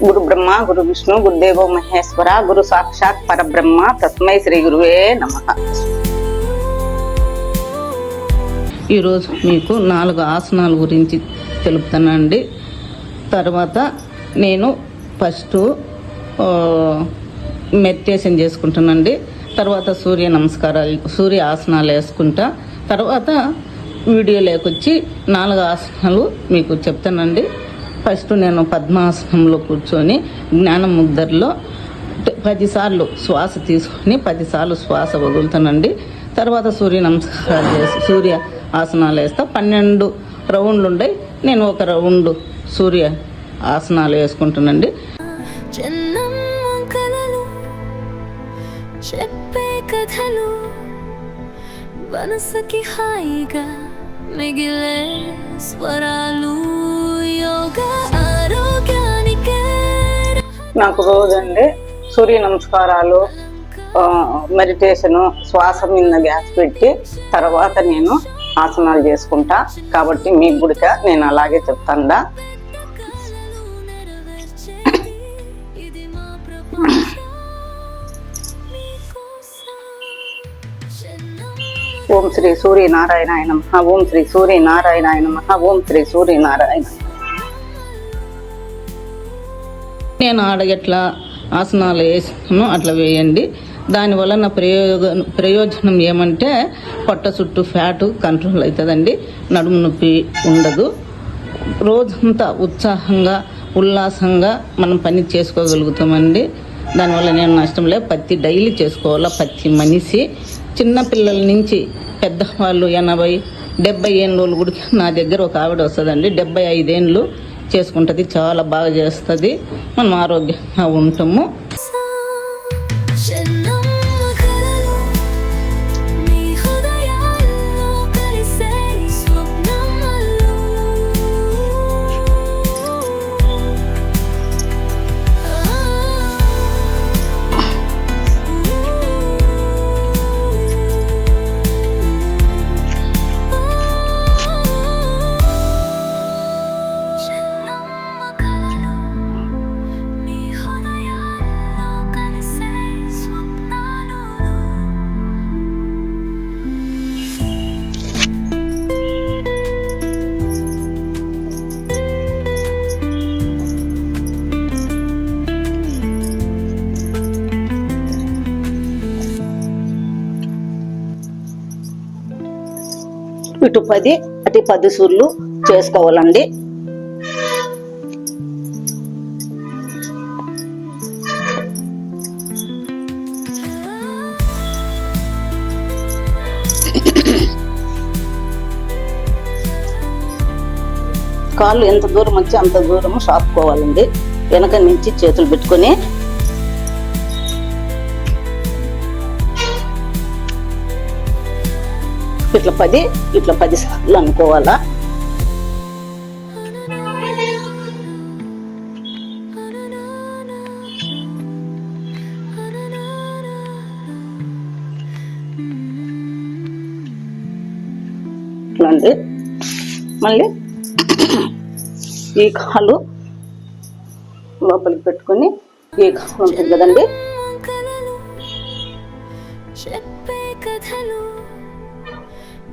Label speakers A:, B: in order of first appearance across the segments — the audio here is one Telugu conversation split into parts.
A: గురు బ్రహ్మ గురు విష్ణు గురుదేవో మహేశ్వర గురు సాక్షాత్ పరబ్రహ్మ తస్మై శ్రీ గురువే నమ ఈరోజు మీకు నాలుగు ఆసనాల గురించి తెలుపుతానండి తర్వాత నేను ఫస్ట్ మెడిటేషన్ చేసుకుంటానండి తర్వాత సూర్య నమస్కారాలు సూర్య ఆసనాలు వేసుకుంటా తర్వాత వీడియోలోకి వచ్చి నాలుగు ఆసనాలు మీకు చెప్తానండి ఫస్ట్ నేను పద్మాసనంలో కూర్చొని జ్ఞాన ముద్దర్లో పదిసార్లు శ్వాస తీసుకొని పదిసార్లు శ్వాస వదులుతానండి తర్వాత సూర్య నమస్కారాలు చేసి సూర్య ఆసనాలు వేస్తా పన్నెండు రౌండ్లు ఉండే నేను ఒక రౌండ్ సూర్య ఆసనాలు వేసుకుంటానండి చెప్పే కథలు మనసుకి హాయిగా మిగిలే స్వరాలు నాకు రోజండి సూర్య నమస్కారాలు మెడిటేషన్ శ్వాస మీద గ్యాస్ పెట్టి తర్వాత నేను ఆసనాలు చేసుకుంటా కాబట్టి మీ గుడిక నేను అలాగే చెప్తాండా ఓం శ్రీ సూర్యనారాయణ నమ ఓం శ్రీ సూర్యనారాయణ నమ ఓం శ్రీ సూర్యనారాయణ నేను ఆడగట్లా ఆసనాలు వేసాను అట్లా వేయండి దానివల్ల నా ప్రయోగ ప్రయోజనం ఏమంటే పొట్ట చుట్టూ ఫ్యాటు కంట్రోల్ అవుతుందండి నడుము నొప్పి ఉండదు రోజంతా ఉత్సాహంగా ఉల్లాసంగా మనం పని చేసుకోగలుగుతామండి దానివల్ల నేను నష్టం లేదు పత్తి డైలీ చేసుకోవాలా పత్తి మనిషి చిన్నపిల్లల నుంచి పెద్దవాళ్ళు ఎనభై డెబ్బై ఏళ్ళు కూడా నా దగ్గర ఒక ఆవిడ వస్తుందండి డెబ్బై ఐదేళ్ళు చేసుకుంటుంది చాలా బాగా చేస్తుంది మనం ఆరోగ్యంగా ఉంటాము ఇటు పది అటు పది సూర్లు చేసుకోవాలండి కాళ్ళు ఎంత దూరం వచ్చి అంత దూరము షాపుకోవాలండి వెనక నుంచి చేతులు పెట్టుకొని ఇట్లా పది ఇట్లా పది సార్లు అనుకోవాలా మళ్ళీ ఈ కాలు లోపలికి పెట్టుకొని ఈ కాలు ఉంటుంది కదండి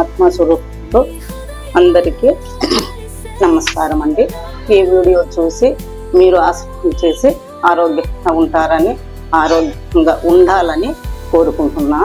A: ఆత్మస్వరూపంతో అందరికీ నమస్కారం అండి ఈ వీడియో చూసి మీరు ఆసక్తి చేసి ఆరోగ్యంగా ఉంటారని ఆరోగ్యంగా ఉండాలని కోరుకుంటున్నా